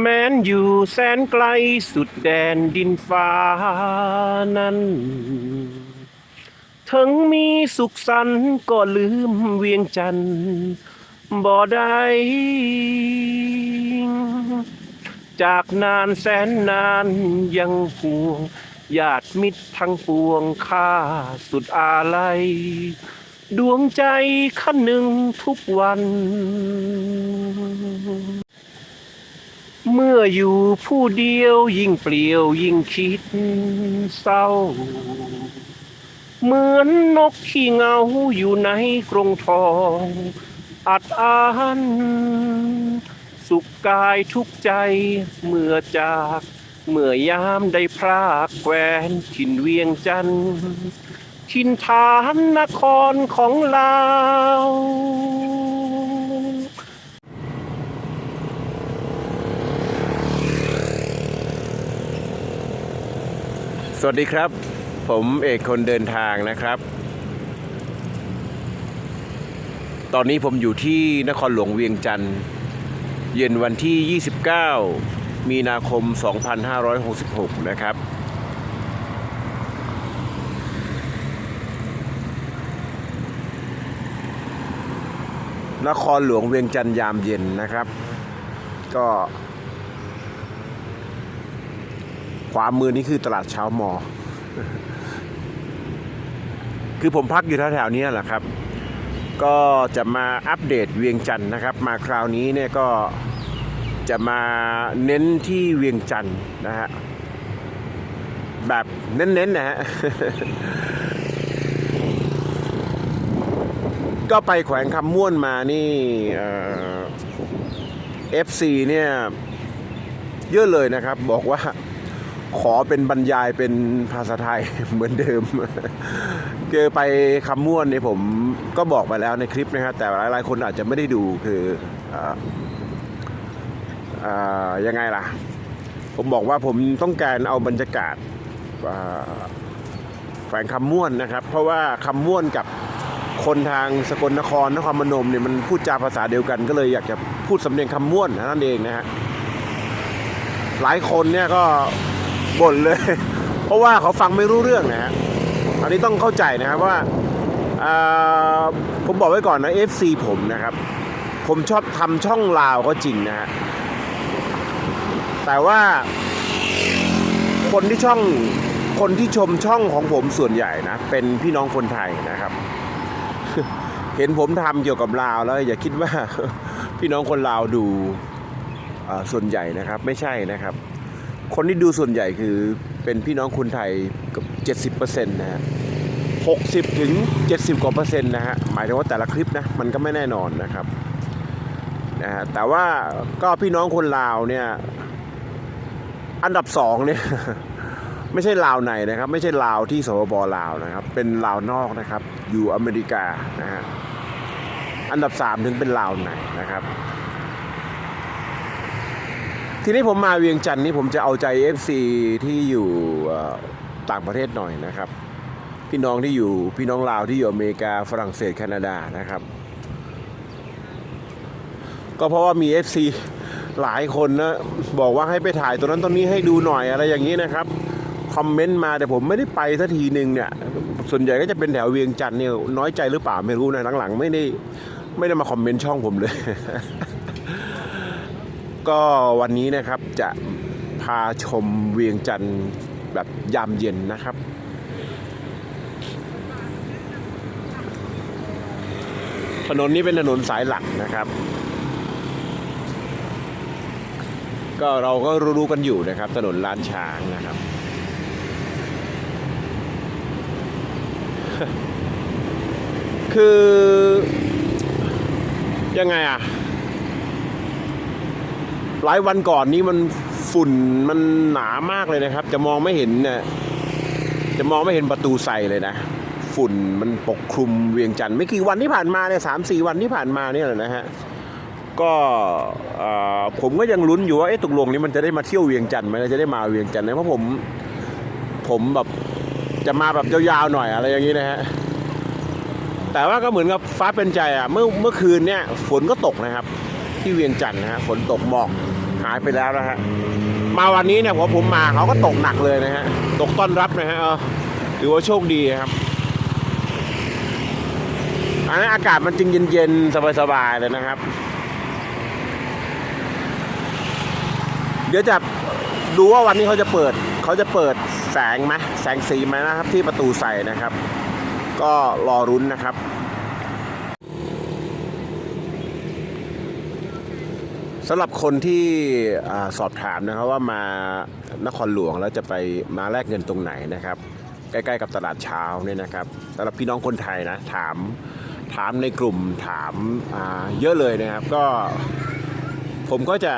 แม้นอยู่แสนไกลสุดแดนดินฟ้านั้นถึงมีสุขสันต์ก็ลืมเวียงจันทร์บ่ได้จากนานแสนนานยังห่วงญาติมิตรทั้งปวงข้าสุดอาลัย ดวงใจขั้นหนึ่งทุกวัน เมื่ออยู่ผู้เดียวยิ่งเปลี่ยวยิ่งคิดเศร้า เหมือนนกขี้เหงาอยู่ในกรงทอง อัดอั้นสุขกายทุกใจเมื่อจาก เมื่อยามได้พรากแควนถิ่นเวียงจันทินฐานนครของเรา สวัสดีครับ ผมเอกคนเดินทางนะครับ ตอนนี้ผมอยู่ที่นครหลวงเวียงจันทร์ เย็นวันที่ 29 มีนาคม 2566 นะครับ นครหลวงเวียงจันทร์ยามเย็นนะครับ ก็ ข วามือนี่คือตลาดเช้ามอ คือผมพักอยู่แถวๆนี้แหละครับ ก็จะมาอัปเดตเวียงจันทร์นะครับ มาคราวนี้เนี่ยก็จะมาเน้นที่เวียงจันทร์นะฮะ แบบเน้นๆนะฮะ ก็ไปแขวงคำม่วนมานี่เอ่อฟซีเนี่ยเยอะเลยนะครับ บอกว่า ขอเป็นบรรยายเป็นภาษาไทยเหมือนเดิมเจอไปคำม่วนเนี่ยผมก็บอกไปแล้วในคลิปนะครับแต่หลายๆคนอาจจะไม่ได้ดูคืออยังไงล่ะ ผมบอกว่าผมต้องการเอาบรรยากาศแฝงคำม่วนนะครับ เพราะว่าคำม่วนกับคนทางสกลนครนครพนมเนี่ยมันพูดจาภาษาเดียวกัน ก็เลยอยากจะพูดสำเนียงคำม่วนนั่นเองนะฮะหลายคนเนี่ยก็ บ่นเลย เพราะว่าเขาฟังไม่รู้เรื่องนะฮะอันนี้ต้องเข้าใจนะครับว่าผมบอกไว้ก่อนนะ FC ผมนะครับ ผมชอบทำช่องลาวก็จริงนะฮะแต่ว่าคนที่ช่องคนที่ชมช่องของผมส่วนใหญ่นะเป็นพี่น้องคนไทยนะครับ เห็นผมทำเกี่ยวกับลาวแล้ว อย่าคิดว่าพี่น้องคนลาวดูส่วนใหญ่นะครับ ไม่ใช่นะครับ คนที่ดูส่วนใหญ่คือเป็นพี่น้องคนไทยเกับ 70%นะฮะ60 ถึง 70 กว่าเปอร์เซ็นต์นะฮะ หมายถึงว่าแต่ละคลิปนะ มันก็ไม่แน่นอนนะครับนะฮะแต่ว่าก็พี่น้องคนลาวเนี่ย อันดับสองเนี่ย ไม่ใช่ลาวในนะครับ ไม่ใช่ลาวที่สปปลาวนะครับ เป็นลาวนอกนะครับ อยู่อเมริกานะฮะ อันดับสามถึงเป็นลาวในนะครับ ทีนี้ผมมาเวียงจันทร์นี่ผมจะเอาใจ FC ที่อยู่ต่างประเทศหน่อยนะครับ พี่น้องที่อยู่พี่น้องลาวที่อยู่อเมริกาฝรั่งเศสแคนาดานะครับ ก็เพราะว่ามี FC หลายคนนะบอกว่าให้ไปถ่ายตัวนั้นตัวนี้ให้ดูหน่อยอะไรอย่างนี้นะครับคอมเมนต์มาแต่ผมไม่ได้ไปสักทีหนึ่งเนี่ย ส่วนใหญ่ก็จะเป็นแถวเวียงจันทร์เนี่ยน้อยใจหรือเปล่าไม่รู้นะหลังๆ ไม่ได้ไม่ได้มาคอมเมนต์ช่องผมเลย ก็วันนี้นะครับจะพาชมเวียงจันทร์แบบยามเย็นนะครับ ถนนนี้เป็นถนนสายหลักนะครับ ก็เราก็รู้ๆกันอยู่นะครับ ถนนล้านช้างนะครับ คือยังไงอะ หลายวันก่อนนี้มันฝุ่นมันหนามากเลยนะครับ จะมองไม่เห็นเนี่ยจะมองไม่เห็นประตูใส่เลยนะ ฝุ่นมันปกคลุมเวียงจันทร์ไม่กี่วันที่ผ่านมาเนี่ยสามสี่วันที่ผ่านมาเนี่ยแหละนะฮะก็ผมก็ยังลุ้นอยู่ว่าเอ๊ะตกลงนี้มันจะได้มาเที่ยวเวียงจันทร์ไหมจะได้มาเวียงจันทร์ไหมเพราะผมผมแบบจะมาแบบยาวๆหน่อยอะไรอย่างนี้นะฮะแต่ว่าก็เหมือนกับฟ้าเป็นใจอะเมื่อเมื่อคืนเนี่ยฝนก็ตกนะครับ ที่เวียงจันทร์นะฮะฝนตกหมอก หายไปแล้วนะฮะมาวันนี้เนี่ยพอผมมาเขาก็ตกหนักเลยนะฮะตกต้อนรับนะฮะเออถือว่าโชคดีครับอันนั้อากาศมันจึงเย็นๆ สบายๆ เลยนะครับ เดี๋ยวจะดูว่าวันนี้เขาจะเปิดเขาจะเปิดแสงไหมแสงสีไหมนะครับ ที่ประตูใส่นะครับ ก็รอรุ้นนะครับ สำหรับคนที่สอบถามนะครับว่ามานครหลวงแล้วจะไปมาแลกเงินตรงไหนนะครับ ใกล้ๆกับตลาดเช้าเนี่ยนะครับสำหรับพี่น้องคนไทยนะถามถามในกลุ่มถามาเยอะเลยนะครับ ก็ผมก็จะ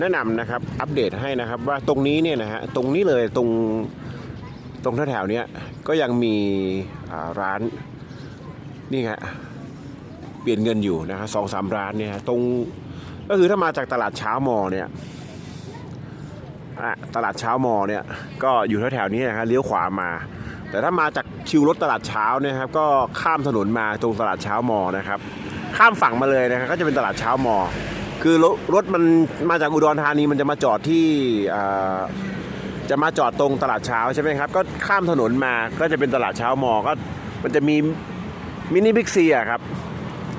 แนะนำนะครับอัปเดตให้นะครับว่าตรงนี้เนี่ยนะฮะตรงนี้เลยตรงตรงแถวๆนี้ก็ยังมีร้านนี่ฮะเปลี่ยนเงินอยู่นะฮะสองสามร้านเนี่ยตรง ก็คือถ้ามาจากตลาดเช้ามอเนี่ยตลาดเช้ามอเนี่ยก็อยู่แถวๆนี้นะฮะเลี้ยวขวามา แต่ถ้ามาจากคิวรถตลาดเช้าเนี่ยครับก็ข้ามถนนมาตรงตลาดเช้ามอนะครับ ข้ามฝั่งมาเลยนะครับก็จะเป็นตลาดเช้ามอ คือรถรถมันมาจากอุดรธานีมันจะมาจอดที่จะมาจอดตรงตลาดเช้าใช่ไหมครับก็ข้ามถนนมาก็จะเป็นตลาดเช้ามอก็มันจะมีมินิบิ๊กซีอะครับ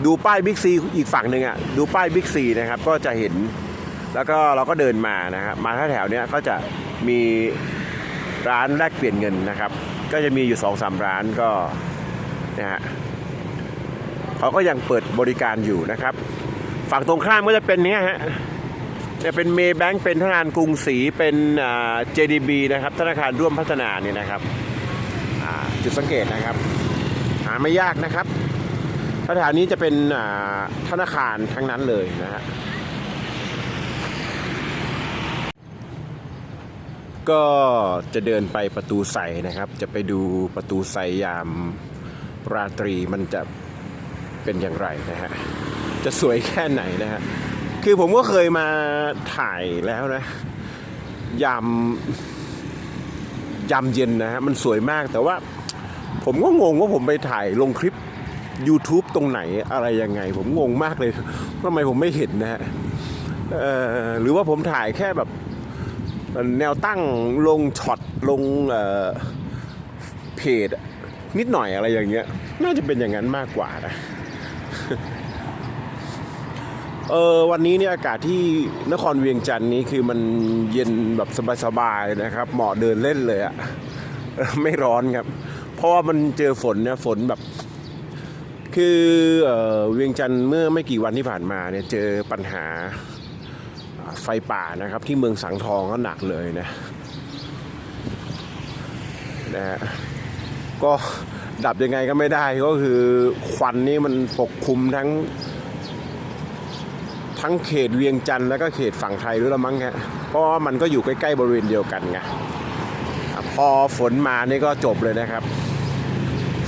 ดูป้ายบิ๊กซีอีกฝั่งหนึ่งอะดูป้ายบิ๊กซีนะครับก็จะเห็น แล้วก็เราก็เดินมานะครับมาแถวๆเนี้ยก็จะมีร้านแลกเปลี่ยนเงินนะครับ ก็จะมีอยู่สองสามร้านก็นะฮะเขาก็ยังเปิดบริการอยู่นะครับ ฝั่งตรงข้ามก็จะเป็นเนี้ยฮะจะเป็นเมย์แบงก์เป็นธนาคารกรุงศรีเป็นอ่า JDB นะครับธนาคารร่วมพัฒนาเนี่ยนะครับอ่าจุดสังเกตนะครับ หาไม่ยากนะครับ สถานนี้จะเป็นอ่าธนาคารทั้งนั้นเลยนะฮะก็จะเดินไปประตูใสนะครับ จะไปดูประตูใสยามราตรีมันจะเป็นอย่างไรนะฮะ จะสวยแค่ไหนนะฮะ คือผมก็เคยมาถ่ายแล้วนะ ยามยามเย็นนะฮะ มันสวยมากแต่ว่า ผมก็งงว่าผมไปถ่ายลงคลิป YouTube ตรงไหนอะไรยังไง ผมงงมากเลยทำไมผมไม่เห็นนะฮะหรือว่าผมถ่ายแค่แบบแนวตั้งลงช็อตลงเเพจนิดหน่อยอะไรอย่างเงี้ย น่าจะเป็นอย่างนั้นมากกว่านะเออวันนี้เนี่ยอากาศที่นครเวียงจันทร์นี้คือมันเย็นแบบสบายๆนะครับ เหมาะเดินเล่นเลยอะไม่ร้อนครับ เพราะว่ามันเจอฝนเนี่ยฝนแบบ คือเออเวียงจันทร์เมื่อไม่กี่วันที่ผ่านมาเนี่ยเจอปัญหาไฟป่านะครับ ที่เมืองสังทองก็หนักเลยนะนะฮะก็ดับยังไงก็ไม่ได้ก็คือควันนี่มันปกคลุมทั้ง ทั้งเขตเวียงจันทร์แล้วก็เขตฝั่งไทยด้วยละมั้งฮะเพราะว่ามันก็อยู่ใกล้ๆบริเวณเดียวกันไงพอฝนมานี่ก็จบเลยนะครับ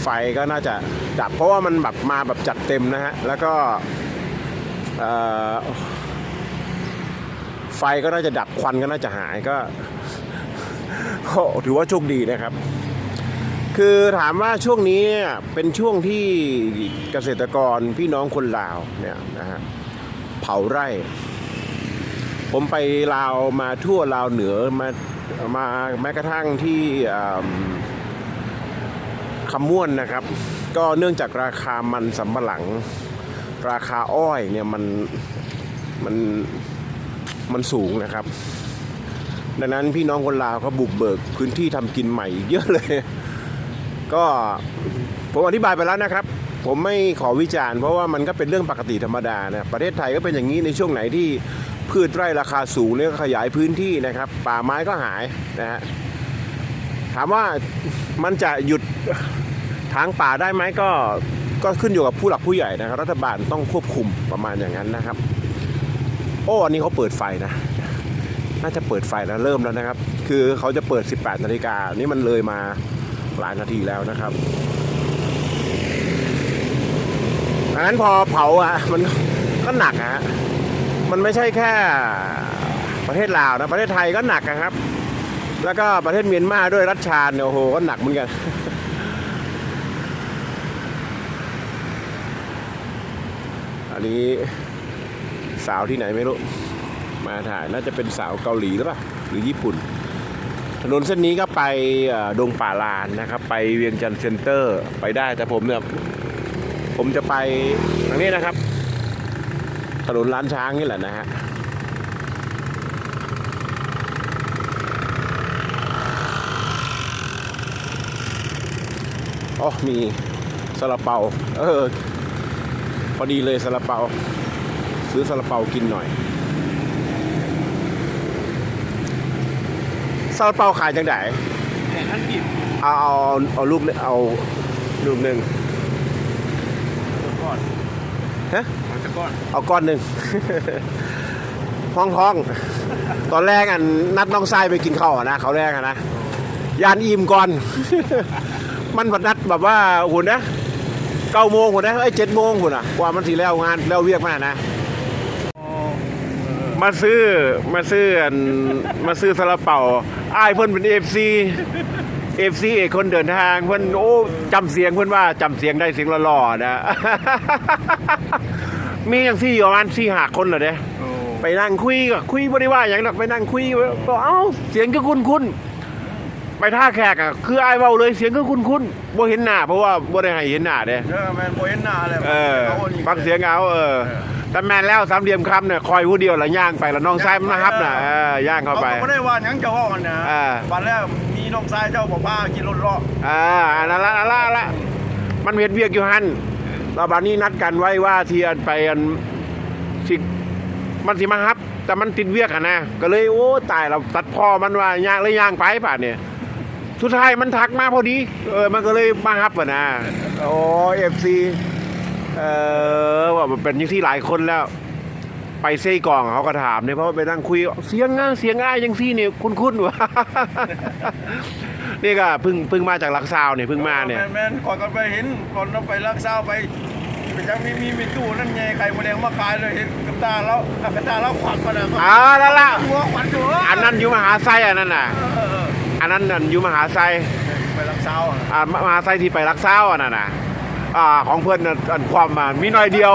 ไฟก็น่าจะดับ เพราะว่ามันแบบมาแบบจัดเต็มนะฮะ แล้วก็ไฟก็น่าจะดับควันก็น่าจะหายก็ถือว่าโชคดีนะครับ คือถามว่าช่วงนี้เป็นช่วงที่เกษตรกรพี่น้องคนลาวเนี่ยนะฮะเผาไร่ ผมไปลาวมาทั่วลาวเหนือมามาแม้กระทั่งที่อ คำม่วนนะครับ ก็เนื่องจากราคามันสำปะหลัง ราคาอ้อยเนี่ยมันมันมันสูงนะครับ ดังนั้นพี่น้องคนลาวเขาบุกเบิกพื้นที่ทำกินใหม่เยอะเลย ก็ผมอธิบายไปแล้วนะครับ ผมไม่ขอวิจารณ์เพราะว่ามันก็เป็นเรื่องปกติธรรมดานะประเทศไทยก็เป็นอย่างนี้ในช่วงไหนที่พืชไร่ราคาสูงเนี่ยก็ขยายพื้นที่นะครับ ป่าไม้ก็หายนะฮะามว่ามันจะหยุดทางป่าได้ไหมก็ก็ขึ้นอยู่กับผู้หลักผู้ใหญ่นะครับรัฐบาลต้องควบคุมประมาณอย่างนั้นนะครับ โอ้อันนี้เขาเปิดไฟนะ น่าจะเปิดไฟแล้วเริ่มแล้วนะครับ คือเขาจะเปิด 18นาฬิกานี่มันเลยมาหลายนาทีแล้วนะครับอันนั้นพอเผาอะมันก็หนักฮะมันไม่ใช่แค่ประเทศลาวนะประเทศไทยก็หนักอะครับ แล้วก็ประเทศเมียนมาด้วยรัชชาเนี่ยโอ้โหก็หนักเหมือนกัน อันนี้สาวที่ไหนไม่รู้ มาถ่ายน่าจะเป็นสาวเกาหลีหรือเปล่าหรือญี่ปุ่น ถนนเส้นนี้ก็ไปดงป่าลานนะครับ ไปเวียงจันทร์เซ็นเตอร์ไปได้แต่ผมเนี่ยผมจะไปทางนี้นะครับ ถนนล้านช้างนี่แหละนะฮะ อ๋อมีซาลาเปาเออพอดีเลยซาลาเปาซื้อซาลาเปากินหน่อยซาลาเปาขายจังไดแต่ท่านกินเอาเอาเอาลูกเลยเอาลูกหนึ่งก้อนฮะมันจะก้อนเอาก้อนหนึ่งท้องท้องตอนแรกอันนัดน้องทรายไปกินข้าวอะนะเขาแรกอะนะยานอิ่มก่อน มันบัดนัดแบบว่าหุ่นนะเก้าโมงหุ่นนะไอ้เจ็ดโมงหุ่นอะกว่ามันทีแล้วงานแล้วเวียกมานะ มาซื้อมาซื้ออันมาซื้อซาลาเปาอ้ายเพิ่นเป็นเอฟซีเอฟซีเอกคนเดินทางเพิ่นโอ้จำเสียงเพิ่นว่าจำเสียงได้เสียงหล่อๆนะ มีอย่างซี่อยู่ประมาณสี่หาคนเหรอเด้โอ้ไปนั่งคุยก็คุยบ่ได้ว่าอย่างดอกไปนั่งคุยก็เอ้าเสียงก็คุ้นคุ้นๆ ไปท่าแขกอะคืออ้ายเว้าเลยเสียงก็คุ้นคุ้นๆบ่เห็นหน้าเพราะว่าบ่ได้ให้เห็นหน้าเด้เออแมนโบเห็นหน้าเลยเออขานี่ฟังเสียงเอาเออแต่แม่นแล้วสามเหลี่ยมคำเนี่ยคอยผู้เดียวละย่างไปละน้องชายมันนะครับน่ะเออย่างเข้าไปเขาไม่ได้ว่าหยังจะว่ากันนะอ่าวันแรกมีน้องชายเจ้าบอกว่ากินรถเลาะอ่าอันนั้นละอันนั้นละอันนั้นละมันเวียนเวียกอยู่หันเราบานนี้นัดกันไว้ว่าเทียนไปอันสิมันสิมาฮับ แต่มันติดเวียกอะนะก็เลยโอ้ตายเราตัดพ่อมันว่าย่างเลยย่างไปป่านเนี่ย สุดท้ายมันทักมาพอดี เออ มันก็เลยมาฮับอะนะโอ้เอฟซีเออว่ามันเป็นอยังที่หลายคนแล้ว ไปเซ่กล่องเขาก็ถามเนี่ยเพราะว่าไปนั่งคุยเสียงง่าเสียงง่ายยังซี่เนี่ยคุ้นๆวะนี่ก็เพิ่งเพิ่งมาจากลักซาวเนี่ยเพิ่งมาเนี่ยแมนแมนก่อนกันไปเห็นก่อนเราไปรักษาไปไปยังมีมีมีตู้นั่นไงไข่มดแดงมาขายเลยเห็นกับตาแล้วกับตาแล้วขวัญมาแล้วอ่าแล้วล่ะหัวขวัญหัวอันนั้นอยู่มหาไซอันนั้นน่ะเออเออเอออันนั้นนั่นอยู่มหาไซไปรักษาอะอ่ามหาไซที่ไปลักซาวอันนั้นน่ะอ่าของเพื่อนน่ะอันความมามีน้อยเดียว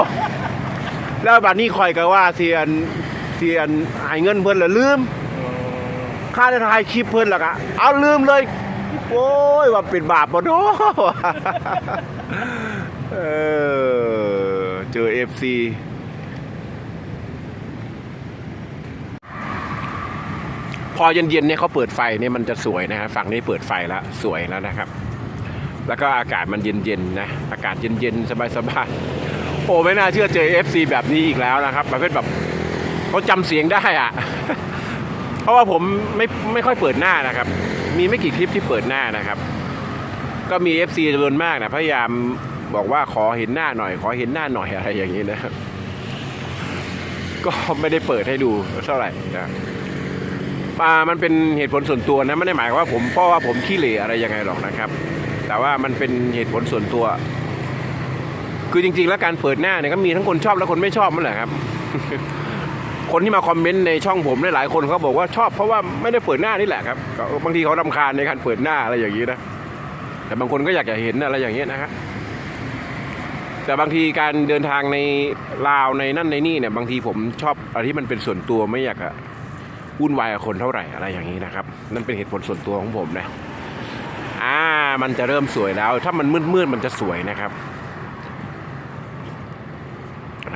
แล้วบัดนี้คอยก็ว่าเสียนเสียนหายเงินเพื่อนและลืมค่าจะถ่ายคลิปเพื่อนหรอกอะเอาลืมเลย โอ้ยว่าเป็นบาปบ่เนาะเออเจอเอฟซี อเย็นๆเนี่ยเขาเปิดไฟเนี่ยมันจะสวยนะครับฝั่งนี้เปิดไฟแล้วสวยแล้วนะครับ แล้วก็อากาศมันเย็นๆนะอากาศเย็นๆสบายๆโอ้ไม่น่าเชื่อเจอ FC แบบนี้อีกแล้วนะครับประเภทแบบเขาจำเสียงได้อะเพราะว่าผมไม่ไม่ค่อยเปิดหน้านะครับ มีไม่กี่คลิปที่เปิดหน้านะครับ ก็มี FC จำนวนมากนะพยายามบอกว่าขอเห็นหน้าหน่อย ขอเห็นหน้าหน่อยอะไรอย่างนี้นะครับ ก็ไม่ได้เปิดให้ดูเท่าไหร่นะ อ่ามันเป็นเหตุผลส่วนตัวนะไม่ได้หมายว่าผมเพราะว่าผมขี้เหร่อะไรยังไงหรอกนะครับ แต่ว่ามันเป็นเหตุผลส่วนตัว คือจริง ๆ แล้วการเปิดหน้าเนี่ยก็มีทั้งคนชอบและคนไม่ชอบนั่นแหละครับ คนที่มาคอมเมนต์ในช่องผมหลายๆคนเขาบอกว่าชอบเพราะว่าไม่ได้เปิดหน้านี่แหละครับบางทีเขารำคาญในการเปิดหน้าอะไรอย่างนี้นะแต่บางคนก็อยากจะเห็นอะไรอย่างเงี้ยนะฮะแต่บางทีการเดินทางในลาวในนั่นในนี่เนี่ยบางทีผมชอบอะไรที่มันเป็นส่วนตัวไม่อยากจะ วุ่นวายกับคนเท่าไหร่อะไรอย่างนี้นะครับ นั่นเป็นเหตุผลส่วนตัวของผมนะอ่ามันจะเริ่มสวยแล้ว ถ้ามันมืดๆมันจะสวยนะครับ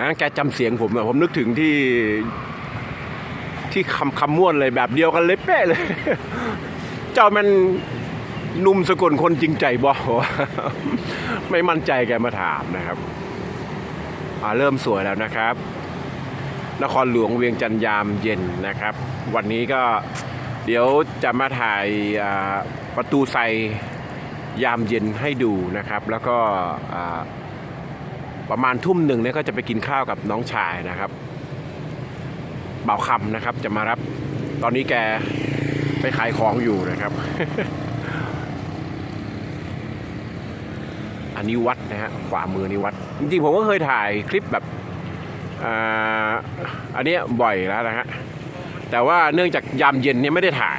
นะแกจำเสียงผมอะผมนึกถึงที่ที่คำคำม่วนเลยแบบเดียวกันเลยเป๊ะเลย เจ้ามันนุ่มสกลคนจริงใจบ่ไม่มั่นใจแกมาถามนะครับอ่าเริ่มสวยแล้วนะครับ นครหลวงเวียงจันยามเย็นนะครับ วันนี้ก็เดี๋ยวจะมาถ่ายประตูไซยามเย็นให้ดูนะครับ แล้วก็ประมาณทุ่มหนึ่งเนี่ยก็จะไปกินข้าวกับน้องชายนะครับเบาคำนะครับ จะมารับตอนนี้แกไปขายของอยู่นะครับ อันนี้วัดนะฮะขวามือนี่วัด จริงๆผมก็เคยถ่ายคลิปแบบอ่าอันเนี้ยบ่อยแล้วนะฮะ แต่ว่าเนื่องจากยามเย็นเนี่ยไม่ได้ถ่าย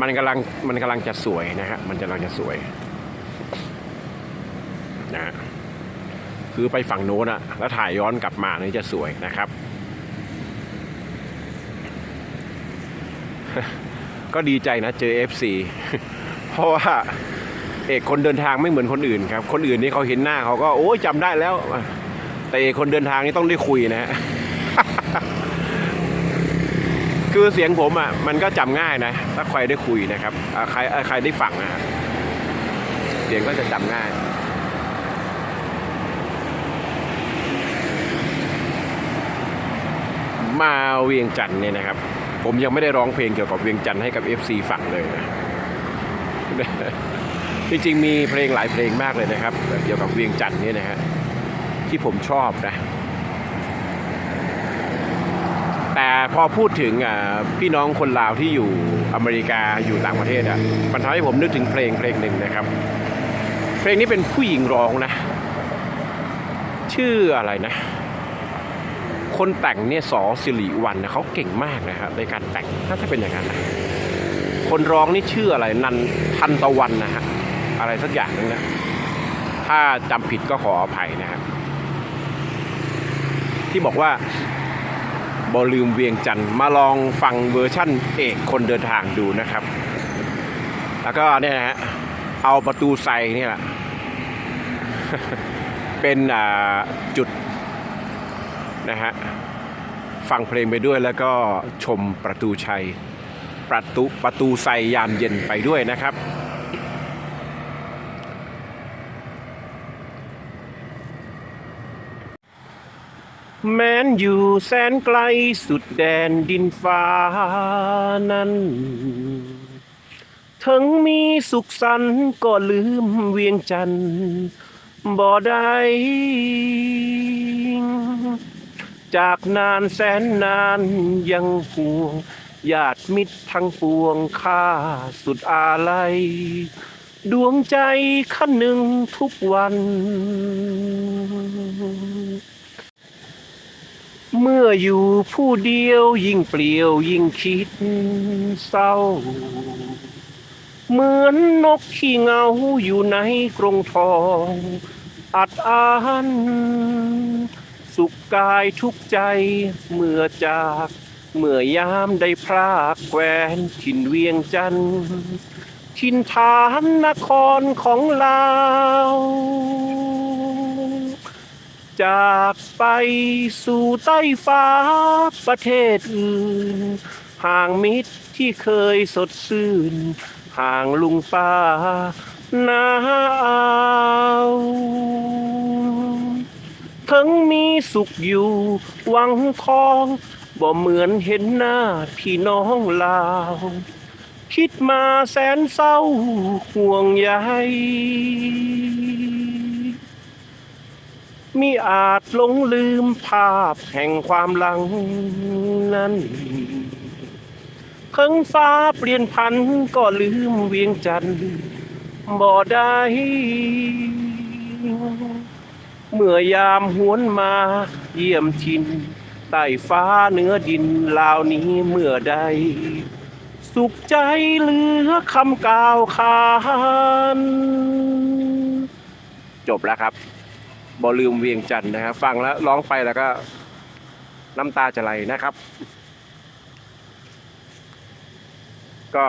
มันกำลังมันกำลังจะสวยนะฮะมันกำลังจะสวยนะฮะคือไปฝั่งโน้นอะแล้วถ่ายย้อนกลับมานี่จะสวยนะครับ ก็ดีใจนะเจอ FC เพราะว่าเอกคนเดินทางไม่เหมือนคนอื่นครับ คนอื่นนี่เขาเห็นหน้าเขาก็โอ้ยจำได้แล้ว แต่เอกคนเดินทางนี่ต้องได้คุยนะฮะ คือเสียงผมอะมันก็จำง่ายนะ ถ้าใครได้คุยนะครับใครใครได้ฟังนะครับเสียงก็จะจำง่ายมาเวียงจันทร์เนี่ยนะครับ ผมยังไม่ได้ร้องเพลงเกี่ยวกับเวียงจันทร์ให้กับ FC ฟังเลยนะจริงๆมีเพลงหลายเพลงมากเลยนะครับ เกี่ยวกับเวียงจันทร์นี่นะฮะที่ผมชอบนะ แต่พอพูดถึงพี่น้องคนลาวที่อยู่อเมริกาอยู่ต่างประเทศอะมันทำให้ผมนึกถึงเพลงเพลงหนึ่งนะครับ เพลงนี้เป็นผู้หญิงร้องนะ ชื่ออะไรนะ คนแต่งเนี่ยสอสิริวันนะเขาเก่งมากนะครับในการแต่งถ้าจะเป็นอย่างนั้นนะคนร้องนี่ชื่ออะไรนันทันตะวันนะฮะอะไรสักอย่างนึงนะถ้าจำผิดก็ขออภัยนะครับ ที่บอกว่า บอลืมเวียงจันทร์มาลองฟังเวอร์ชั่นเอกคนเดินทางดูนะครับ แล้วก็เนี่ยนะฮะเอาประตูไซเนี่ยแหละเป็นอ่าจุดนะฮะฟังเพลงไปด้วยแล้วก็ชมประตูชัย ประตูประตูไซยามเย็นไปด้วยนะครับ แม้นอยู่แสนไกลสุดแดนดินฟ้านั้น ถึงมีสุขสันต์ก็ลืมเวียงจันทร์บ่ได้จากนานแสนนานยังห่วงญาติมิตรทั้งปวงข้าสุดอาลัย ดวงใจขั้นหนึ่งทุกวัน เมื่ออยู่ผู้เดียวยิ่งเปลี่ยวยิ่งคิดเศร้า เหมือนนกขี้เหงาอยู่ในกรงทอง อัดอั้นสุขกายทุกใจเมื่อจาก เมื่อยามได้พรากแควนถิ่นเวียงจันทร์ถิ่นฐานนครของลาว จากไปสู่ใต้ฟ้าประเทศอื่นห่างมิตรที่เคยสดชื่น ห่างลุงป้าหนาวถึงมีสุขอยู่หวังทองบ่เหมือนเห็นหน้าพี่น้องลาว คิดมาแสนเศร้าห่วงใย มิอาจหลงลืมภาพแห่งความหลังนั้นเพิ่งฟ้าเปลี่ยนพันก็ลืมเวียงจันทร์บ่ได้ เมื่อยามหวนมาเยี่ยมทินใต้ฟ้าเนื้อดินลาวนี้เมื่อใด สุขใจเหลือคำกล่าวขาน จบแล้วครับ บอลืมเวียงจันทร์นะครับฟังแล้วร้องไปแล้วก็น้ำตาจะไหลนะครับ ก็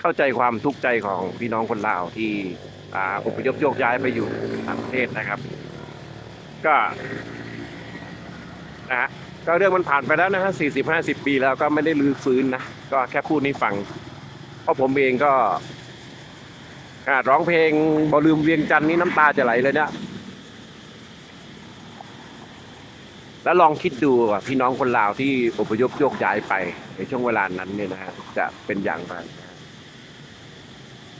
เข้าใจความทุกข์ใจของพี่น้องคนลาวที่อ่าอพยพโยกย้ายไปอยู่ต่างประเทศนะครับ ก็นะฮะก็เรื่องมันผ่านไปแล้วนะฮะสี่สิบห้าสิบปีแล้วก็ไม่ได้ลื้อฟื้นนะ ก็แค่พูดให้ฟัง เพราะผมเองก็ ขนาดร้องเพลงบอลืมเวียงจันทร์นี่น้ำตาจะไหลเลยเนี่ย แล้วลองคิดดูว่าพี่น้องคนลาวที่อพยพโยกย้ายไปในช่วงเวลานั้นเนี่ยนะฮะจะเป็นอย่างไร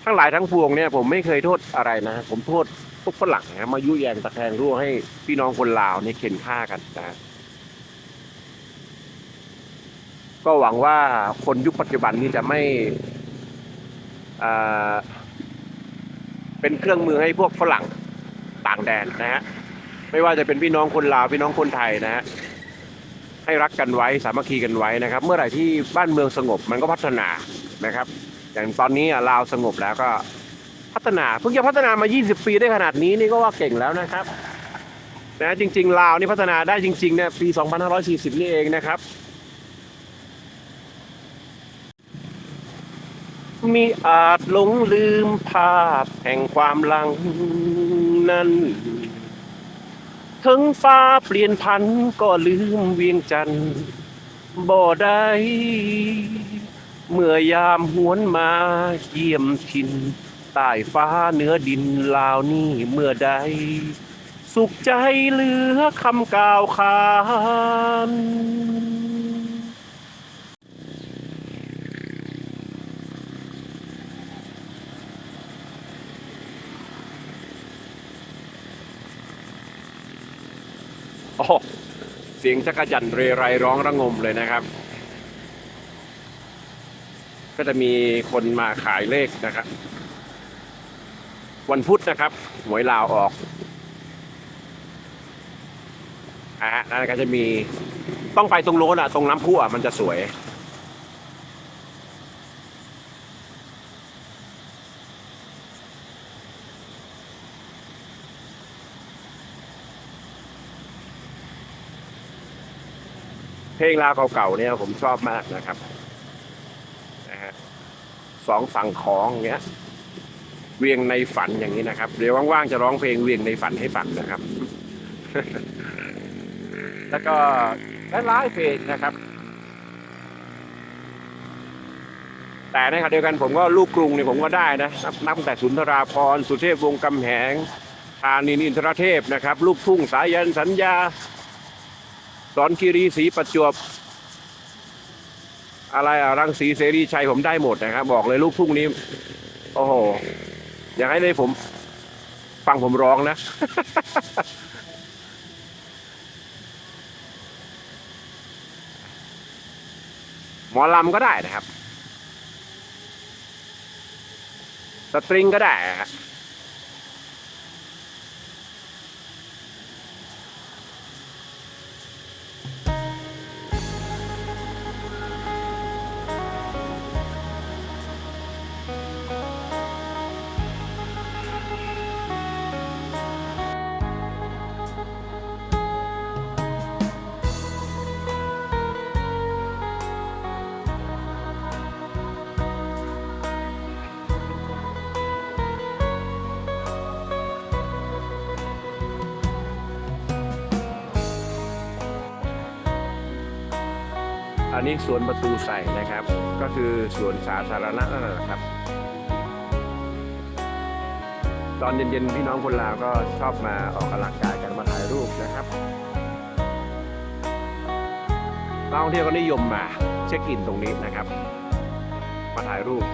ทั้งหลายทั้งปวงเนี่ยผมไม่เคยโทษอะไรนะ ผมโทษพวกฝรั่งนะมายุแยงตะแคงรั่วให้พี่น้องคนลาวเนี่ยเข็นฆ่ากันนะก็หวังว่าคนยุคปัจจุบันนี้จะไม่ เป็นเครื่องมือให้พวกฝรั่งต่างแดนนะฮะไม่ว่าจะเป็นพี่น้องคนลาวพี่น้องคนไทยนะฮะให้รักกันไว้สามัคคีกันไว้นะครับ เมื่อไหร่ที่บ้านเมืองสงบมันก็พัฒนานะครับ อย่างตอนนี้ลาวสงบแล้วก็พัฒนาเพิ่งจะพัฒนามา 20 ปีได้ขนาดนี้นี่ก็ว่าเก่งแล้วนะครับนะจริง ๆ ลาวนี่พัฒนาได้จริงๆเนี่ยปี 2540 นี่เองนะครับ มิอาจหลงลืมภาพแห่งความหลังนั้นถึงฟ้าเปลี่ยนพันก็ลืมเวียงจันทร์บ่ได้เมื่อยามหวนมาเยี่ยมทินใต้ฟ้าเหนือดินลาวนี่เมื่อใด สุขใจเหลือคำกล่าวขาน โอ้โหเสียงจักรจันเรไรร้องระงมเลยนะครับ ก็จะมีคนมาขายเลขนะครับ วันพุธนะครับหวยลาวออกอะนั่นก็จะมีต้องไปตรงโน้นอะ ตรงน้ำพุอะมันจะสวย เพลงลาวเก่าๆเนี่ยผมชอบมากนะครับนะฮะสองฝั่งของอย่างเงี้ย เวียงในฝันอย่างนี้นะครับ เดี๋ยวว่างๆจะร้องเพลงเวียงในฝันให้ฟังนะครับ แล้วก็หลายๆเพลงนะครับ แต่ในขณะเดียวกันผมก็ลูกกรุงเนี่ยผมก็ได้นะนับตั้งแต่สุนทราพรสุเทพวงศ์กำแหงธานินทร์อินทรเทพนะครับ ลูกทุ่งสายันสัญญา สอนคีรีศรีประจวบ อะไรอะรังสีเสรีชัยผมได้หมดนะครับ บอกเลยลูกทุ่งนี้ โอ้โห อยากให้เลยผม ฟังผมร้องนะ หมอลำก็ได้นะครับ สตริงก็ได้ฮะ อันนี้สวนประตูใส่นะครับ ก็คือสวนสาธารณะนั่นแหละครับ ตอนเย็นๆพี่น้องคนลาวก็ชอบมาออกกำลังกายกันมาถ่ายรูปนะครับนักท่องเที่ยวก็นิยมมาเช็คอินตรงนี้นะครับ มาถ่ายรูป